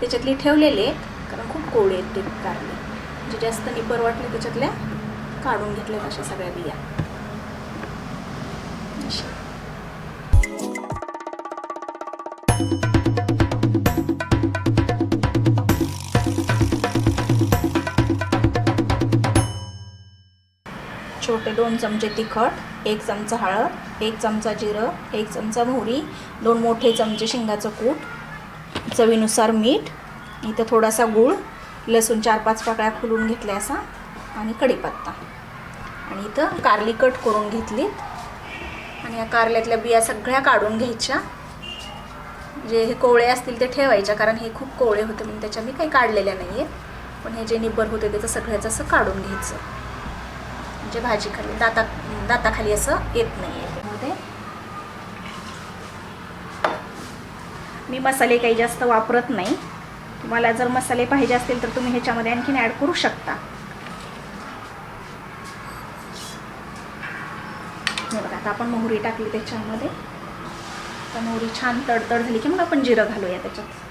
त्याच्यातली ठेवलेले आहेत कारण खूप गोड आहेत ते कारले. म्हणजे जास्त निपर वाटले त्याच्यातल्या काढून घेतल्यात अशा सगळ्या बिया. छोटे दोन चमचे तिखट एक चमचा हळद एक चमचा जिरं एक चमचा मोहरी दोन मोठे चमचे शेंगाचं कूट चवीनुसार मीठ इथं थोडासा गूळ लसूण चार पाच पाकळ्या खुलून घेतल्या असा आणि कढीपत्ता. आणि इथं कारली कट करून घेतली आणि या कारल्यातल्या बिया सगळ्या काढून घ्यायच्या. जे हे कोवळे असतील ते ठेवायच्या कारण हे खूप कोवळे होते म्हणून त्याच्या मी काही काढलेल्या नाही आहेत पण हे जे निब्बर होते त्याचं सगळ्याचं असं काढून घ्यायचं. म्हणजे भाजी खाली दाता दाताखाली असं येत नाही आहे त्यामध्ये मी मसाले काही जास्त वापरत नाही. तुम्हाला जर मसाले पाहिजे असतील तर तुम्ही ह्याच्यामध्ये आणखीन ॲड करू शकता. हे बघा आता आपण मोहरी टाकली त्याच्यामध्ये. तर मोहरी छान तडतड झाली की मग आपण जिरं घालूया त्याच्यात.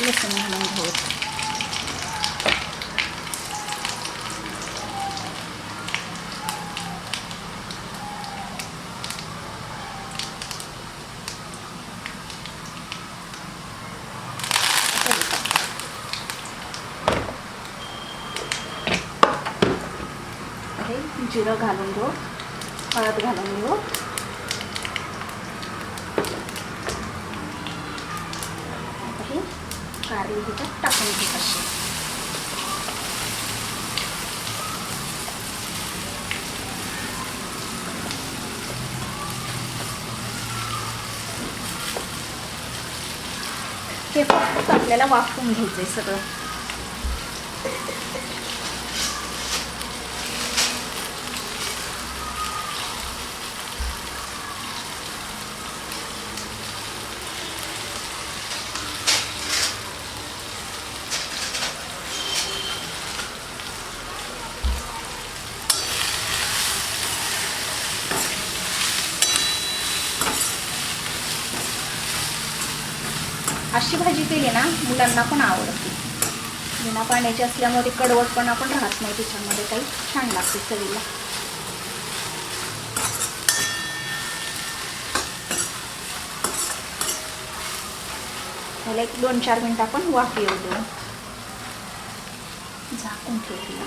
लसूण घालून घेऊ हे जिरं घालून घेऊ हळद घालून घेऊ आता हे कारली ह्याच्यात टाकून घेत अशी. हे फक्त आपल्याला वाफवून घ्यायचंय सगळं. अशी भाजी केली ना मुलांना पण आवडते. बिना पाण्याची असल्यामुळे कडवटपणा पण राहत नाही त्याच्यामध्ये काही छान लागते चवीला. त्याला एक दोन चार मिनटं आपण वाफ येऊ देऊ. झाकून ठेवूया